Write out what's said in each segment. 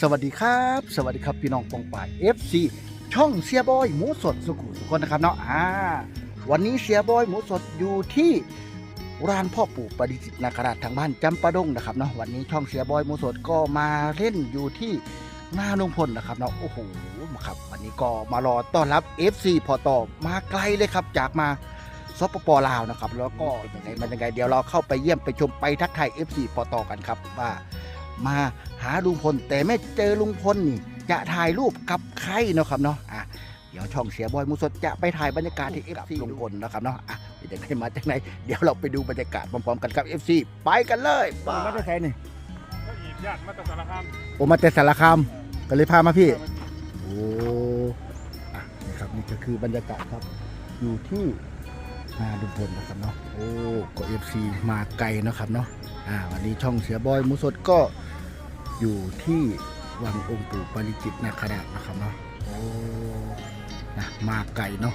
สวัสดีครับ สวัสดีครับพี่น้องปองป่าย FC ช่องเสียบอยหมูสดสุขุสุขคนนะครับเนาะอ่าวันนี้เสียบอยหมูสดอยู่ที่ร้านพ่อปู่ปฏิจิตรนาคราชทางบ้านจำปาดงนะครับเนาะวันนี้ช่องเสียบอยหมูสดก็มาเล่นอยู่ที่หน้าลุงพลนะครับเนาะโอ้โหครับวันนี้ก็มารอต้อนรับ FC พอต่อมาไกลเลยครับ จากมาสปปลาวนะครับแล้วก็ยังไงมันยังไงเดี๋ยวเราเข้าไปเยี่ยมไปชมไปทักทาย FC พอต่อกันครับว่า มาหาลุงพล แต่ไม่เจอลุงพลนี่จะถ่ายรูปกับใครเนาะครับเนาะอะเดี๋ยวช่องเสียบอยมูสดจะไปถ่ายบรรยากาศที่ FC ลุงพลนะครับเนาะอะเป็นยังไงมาจากไหนเดี๋ยวเราไปดูบรรยากาศพร้อมๆกันครับ FC ไปกันเลยมาจากไหนนี่ก็อีกญาติมาตรสารคามโอมาแต่สารคามก็เลยพามาพี่โอ้อะนี่ครับนี่ก็คือบรรยากาศครับ อยู่ที่หน้าลุงพลนะครับเนาะโอ้ก็ FC มาไกลเนาะครับเนาะ อ่าวันนี้ช่องเสียบอยมูสดก็อยู่ที่วังองค์ปู่ปาริจิตนาคราชนะครับเนาะโอ้นะมาไกลเนาะ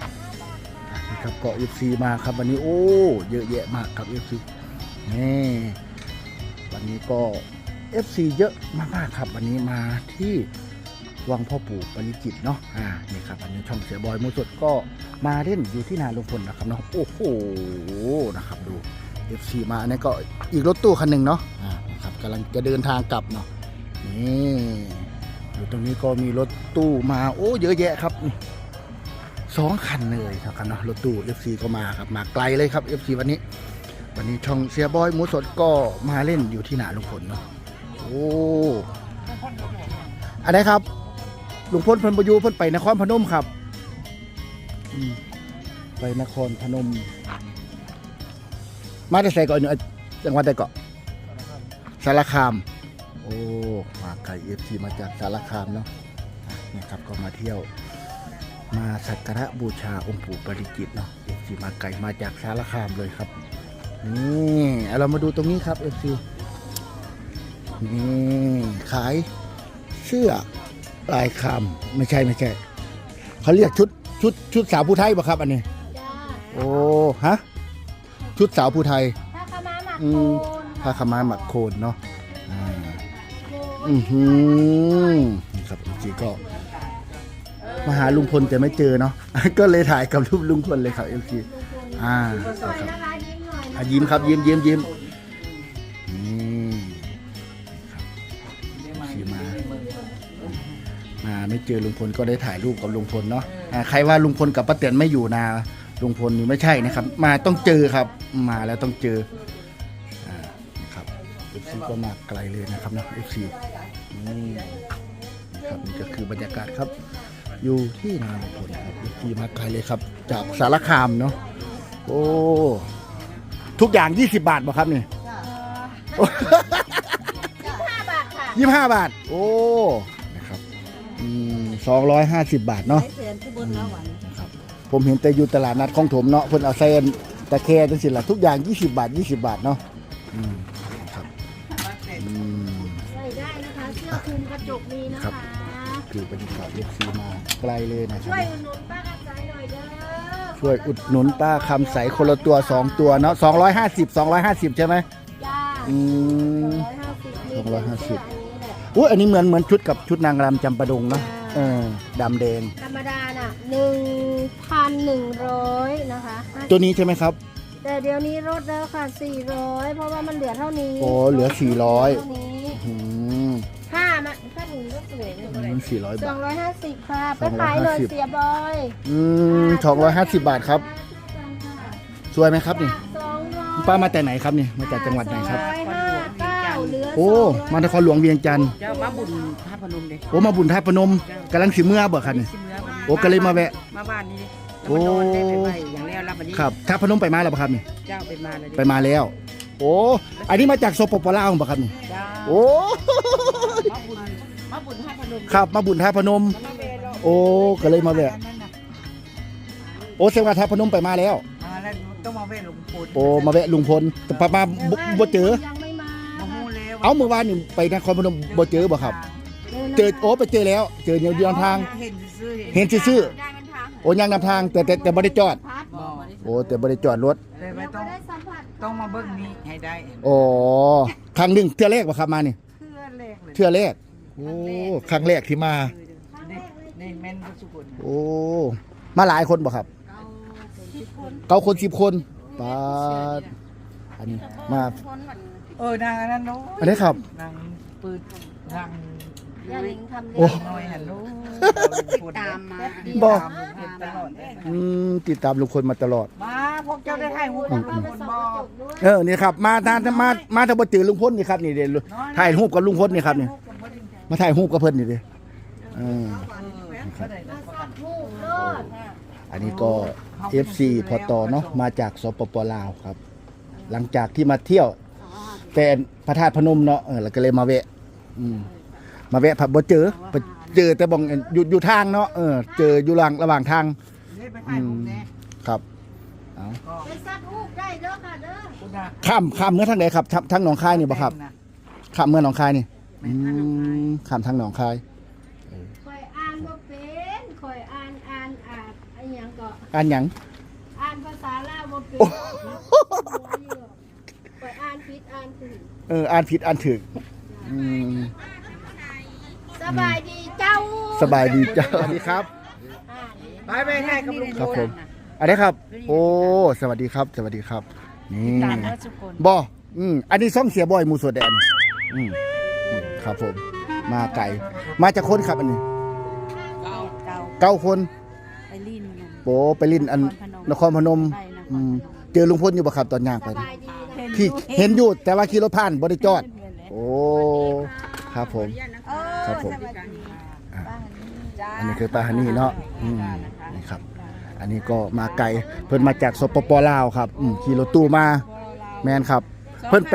อะนี่ครับเก็ FC มาครับวันนี้โอ้เยอะแยะมากครับ FC นี่วันนี้ก็ FC เยอะมากๆครับ วันนี้มาที่วังพ่อปู่ปริจิตเนาะอ่านี่ครับวันนี้ช่องเสียบอยมูสดก็มาเล่นอยู่ที่นาลุงพลนะครับเนาะโอ้โหนะครับดู FC มาอันนี้ก็อีกรถตู้คันหนึ่งเนาะอ่านะครับกำลังจะเดินทางกลับเนาะนี่อยู่ตรงนี้ก็มีรถตู้มาโอ้เยอะแยะครับนี่สองคันเลยครับเนาะรถตู้ FC ก็มาครับมาไกลเลยครับ FC วันนี้ วันนี้ช่องเสียบอยหมูสดก็มาเล่นอยู่ที่หนาลุงพลเนาะโอ้อะไรครับลุงพลเพิ่นประยูเพิ่นไปนครพนมครับอืมไปนครพนม มาได้ใส่ก่อนอยู่จังหวัดใดเกาะสารคาม โอ้มาไกลเอฟซีมาจากสารคามเนาะอะนี่ครับก็มาเที่ยว มาสักการะบูชาองค์ปู่ปาริจิตเนาะเอฟซีมาไกลมาจากสารคามเลยครับนี่เอาเรามาดูตรงนี้ครับเอฟซีนี่ขายเสื้อลายคำไม่ใช่ไม่ใช่เขาเรียกชุดชุดชุดสาวผู้ไทยป่ะครับ อันนี้จ้าโอ้ ฮะ ชุดสาวผู้ไทยถ้าขม้าหมักอืโคม นผ้าขาวม้าหมักโคนเนาะอ่าโคนอือหือนี่ครับจริงๆก็มาหาลุงพลแต่ไม่เจอเนาะ ก็เลยถ่ายกับรูปลุงพลเลยครับเอฟซีอ่าสวยนะครับนะคะยิ้มหน่อยอะยิ้มครับ ยิ้มยิ้มยิ้มนี่ครับขี่มามาไม่เจอลุงพลก็ได้ถ่ายรูปกับลุงพลเนาะอ่าใครว่าลุงพลกับป้าเตียนไม่อยู่นา ลุงพลนี่ไม่ใช่นะครับ มาต้องเจอครับ มาแล้วต้องเจออ่านะครับเอฟซีก็มาไกลเลยนะครับเนาะเอฟซีนี่นะครับนี่ก็คือบรรยากาศครับ อยู่ที่นาลุงพลครับเอฟซีมาไกลเลยครับ จากสารคามเนาะโอ้ทุกอย่าง 20 บาทบ่ครับนี่ห้าบาทค่ะยี่ห้าบาท โอ้ นะครับสองร้อยห้าสิบบาทเนาะใช้เสียนที่บนแล้วหวานนะครับ ผมเห็นแต่อยู่ตลาดนัดของถมเนาะเพิ่นเอาเส้นตะแคร์จังสิล่ะทุกอย่าง 20 บาท 20 บาทเนาะอืมครับอืม ใส่ได้นะคะ เสื้อคลุมกระจกมีนะครัคะ บ คือบรรยากาศเอฟซีมาไกลเลยนะครัช่บวยอุดหนุนป้ากระจายหน่อยเด้อช่วยอุดหนุนป้าคำใสคนละตัว 2 ตัวเนาะ250 250 ใช่ไหมจ้าอืม สองร้อยห้าสิบ 250อุ้ยอันนี้เหมือนเหมือนชุดกับชุดนางรำจำปาดงเนาะเออดำแดง ธรรมดาน่ะหนึ่ง พันหนึ่งร้อยนะคะตัวนี้ใช่ไหมครับ แต่เดี๋ยวนี้ลดแล้วค่ะสี่ร้อยเพราะว่ามันเหลือเท่านี้โอ้เหลือ400เท่านี้อืมห้ามันถ้าหนึ่งก็สวยเลยมันสี่ร้อยสบาองท ร้อยห้าสิบค่ะไปขายหน่อย250 เสียบอยอืมสองร้อยห้าสิบบาทครับ สวยไหมครับนี่ สองร้อยป้ามาแต่ไหนครับนี่มาจากจังหวัดไหนครับ สองอยห้าเก้าเหลือโอ้สงร้ยมานครหลวงเวียงจันทร์เจ้ามาบุญท่าพนมเด้โอ้มาบุญท่าพนมกำลังสิเมื่อบ่ครับนี่สิเมื่อวันนี้โอ้ก็เลยมาแวะ มาบ้านนี้โอ้แล้วมานอนได้ไปไปอย่างแล้วรับวันนี้ครับท่าพนมไปมาแล้วบ่ครับนี่เจ้าไปมาเลยไปมาแล้ว โอ้อันนี้มาจากสปปลาวบ่ครับนี่เจ้าโอ้มาบุญมาบุญท่าพนมครับมาบุญท่าพนม มาแวะเราโอ้ก็เลยมาแวะ นั่นน่ะโอ้เสว่าท่าพนมไปมาแล้ว มาแล้วต้องมาแวะหลวงปู่โอ้มาแวะลุงพลแต่ป้ามาบ่บ่เจอ ยังไม่มา มาฮู้แล้วเอาเมื่อวานนี่ไปนครพนมบ่เจอบ่ครับ เจอโอ้ไปเจอแล้ว เจอเดียวเดียวทาง เห็นซื่อเห็นซื่อๆโอ้ยังนำทางแต่แต่แต่บ่ได้จอด พัดบอกโอ้แต่บ่ได้จอดรถแต่ไม่ยังต้ไม่องได้สัมผัสต้องมาเบิ้งนี้ให้ได้อ๋อครั้งหนึ่งเทื่อแรกบ่ครับมานี่เพื่อแรกเลยเทื่อแรกโอ้ครั้งแรกที่มาในในแม่นทุกคนโอ้มาหลายคนบ่ครับเก้าคนสิบคนปาดอันนี้มาเออนางอันนั้นเนาะอันนี้ครับนางปืนนาง ย่าหลิงทำโอ้ได้น้อยหันเนาะตามมาบ่ตามลุงพลตลอดเลยอืมติดตามลุงพลมาตลอด มาพวกเจ้าได้ถ่ายรูปแล้กัวบก็ลุงไปพลส่องบ่กระจกด้วยเออนี่ครับ มาทานมามาถ้าบ่เจอลุงพลนี่ครับนี่เด้ถ่ายรูปกับลุงพลนี่ครับนี่มาถ่ายรูปกับเพิ่นนี่เด้เออก็ได้นะสักรูปโลดอันนี้ก็ FC พอตอเนาะมาจากสปปลาวครับ หลังจากที่มาเที่ยว แต่พระธาตุพนมเนาะเออแล้วก็เลยมาแวะ อืม มาแวะผับบ่เจอบ่เจอแต่บองอยู่อยู่ทางเนาะเออเจออยู่ระหว่างระหว่างทางนี่ไปถ่ายรูปแน่ครับเอาก็ไปสักรูปได้เด้อค่ะเด้อคุณดาข้ามข้ามเมื่อทางไหนครับทางทางหนองคายนี่บ่ครับข้ามเมื่อหนองคายนี่อืมข้ามทางหนองคายคอยอ่านบ่เป็นคอยอ่านอ่านอ่านไอ้หยังก็อ่านหยังอ่านภาษาลาวบ่เป็นคอยอ่านผิดอ่านถูกเอออ่านผิดอ่านถูกอืมส บายดีเจ้าสบายดีจ้าสวัสดีครับอ่านไปไปถ่ายกับลุงพลครับผมอันนี้ครับ โอ้ สวัสดีครับ สวัสดีครับ นี่ตามแล้วทุกคนบออืมอันนี้ซ่องเสียบอยหมูสวดแดนอืมอืมครับผม มาไก่ มาจากคนครับอันนี้ เก่าเก่าเก้าคน ไปลินโปไปลินอันนครพนม อืมเจอลุงพลอยู่บ่ครับตอนย่างสไปนี่บายดีนะพี่เห็นอยู่แต่ว่าขี่รถผ่านบ่ได้จอด โอ้ ครับผม ครับผมอะอันนี้คือปลาฮันนี่เนาะอืมนี่ครับ อันนี้ก็มาไกลเพิ่นมาจากสปปลาวครับอืมขี่รถตู้มาแมนครับ เพิ่นไป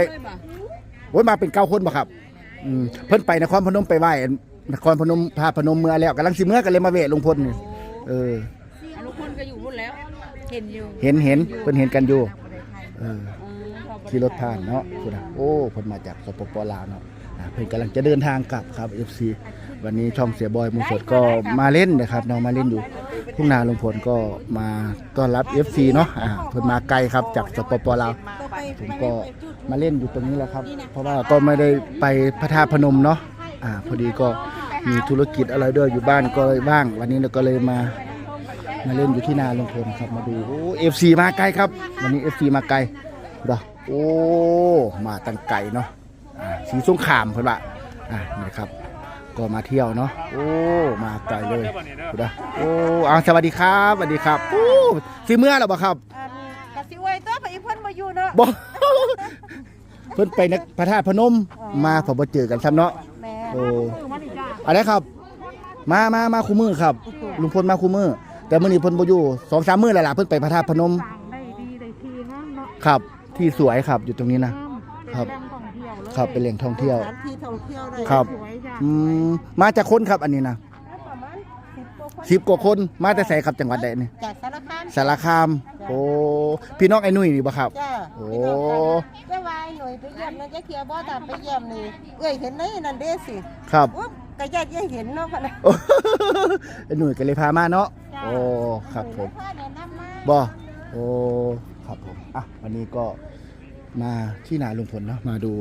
โอ้ยมาเป็นเก้าคนบ่ครับอืมเพิ่นไปนครพนมไปไหว้นครพนมพาพนมเมื่อแล้วกำลังสิเมื่อกันเลยมาเวะลุงพลนี่เออลุงพลก็อยู่นู่นแล้วเห็นอยู่เห็นเห็นเพิ่นเห็นกันอยู่ เออ ขี่รถผ่านเนาะคุณนะโอ้เพิ่นมาจากสปปลาวเนาะอ่า เพิ่นกำลังจะเดินทางกลับครับ FC วันนี้ช่องเสียบอยมุงสดก็มาเล่นนะครับเนาะมาเล่นอยู่ทุ่งนาลุงพลก็มาต้อนรับ FC เนาะอ่าเพิ่นมาไกลครับจากสปปลาวผมก็มาเล่นอยู่ตรงนี้แหละครับ เพราะว่าก็ไม่ได้ไปพระธาตุพนมเนาะอ่าพอดีก็มีธุรกิจอะไรด้วยอยู่บ้านก็เลยบ้าง วันนี้เราก็เลยมามาเล่นอยู่ที่นาลุงพลครับมาดูโอ้เอฟซีมาไกลครับ วันนี้เอฟซีมาไกลเด้อโอ้มาตั้งไกลเนาะ สีสงขามเพิ่นว่าอ่านี่ครับ ก็มาเที่ยวเนาะโอ้มาไกลเลยเด้อโอ้เอาสวัสดีครับสวัสดีครับโอ้สีเมื่อแล้วบ่ครับกะสิไว้ตัวไปอีเพิ่นบ่อยู่เนาะบ่เพิ่นไปนักพระธาตุพนมมาพอบ่เจอกันซ้ำเนาะแม่โอ้อะไรครับ มามามาคู่มือครับ ลุงพลมาคู่มือแต่มื้อนี้เพิ่นบ่อยู่สองสามมื้อแล้วล่ะเพิ่นไปพระธาตุพนมได้ดีได้ทีนะเนาะครับ ที่สวยครับอยู่ตรงนี้นะครับ ครับเป็นแหล่งท่องเที่ยว สถานที่ท่องเที่ยวได้ครับ สวยจ้ะอืมมาจากคนครับอันนี้นะประมาณ10กว่าคน10กว่าคนมาแต่ไสครับจังหวัดใดนี่จากสารคามสารคาม โอ้พี่น้องไอ้นุ่ยนี่บ่ครับ จ้าโอ้ไปวายหน่อยไปเยี่ยมนะจะเคียบ่ตามไปเยี่ยมนี่เอ้ยเห็นในนั่นเด้สิครับ อุ๊บกะญาติยังเห็นเนาะพะนะ โอ้ ไอ้นุ่ยก็เลยพามาเนาะโอ้ครับผม พ่อแนะนำมาบ่โอ้ครับผมอะวันนี้ก็ มาที่นาลุงพลเนาะมาดู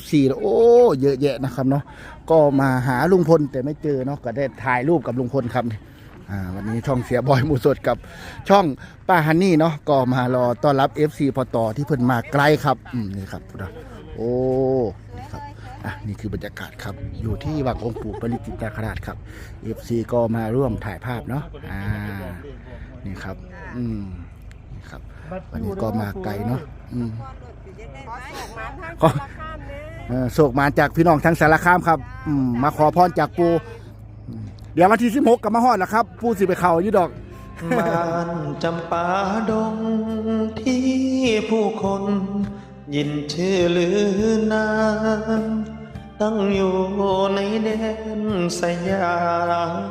FC แล้วโอ้เยอะแยะนะครับเนาะก็มาหาลุงพลแต่ไม่เจอเนาะก็ได้ถ่ายรูปกับลุงพลครับอ่าวันนี้ช่องเสียบอยหมูสดกับช่องป้าฮันนี่เนาะก็มารอต้อนรับ FC พอต่อที่เพิ่นมาไกลครับอืมนี่ครับโอ้นี่ครับอะนี่คือบรรยากาศครับอยู่ที่วังองค์ปู่ปริจิตตาคราชครับ FC ก็มาร่วมถ่ายภาพเนาะอ่านี่ครับ อืมนี่ครับ วันนี้ก็มาไกลเนาะอืม ก็เออโศกมาจากพี่น้องทางสารคามครับอืมมาขอพรจากปูอืมเดี๋ยววันที่16กับมาฮอดแล้วครับ ปูสิไปเข้าอยู่ดอก บ้านจำปาดงที่ผู้คนยินชื่อลือนามตั้งอยู่ในแดนสยาม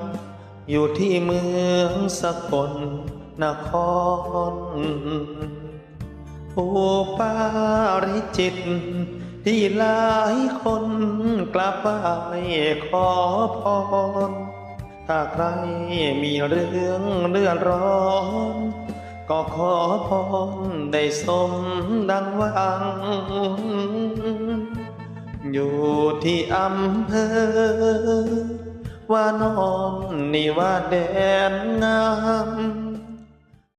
อยู่ที่เมืองสกลนคร ปูปาริจิต ที่หลายคนกลับไปขอพร ถ้าใครมีเรื่องเดือดร้อน ก็ขอพรได้สมดังหวัง อยู่ที่อำเภอ ว่านอนนี่ว่าแดนงาม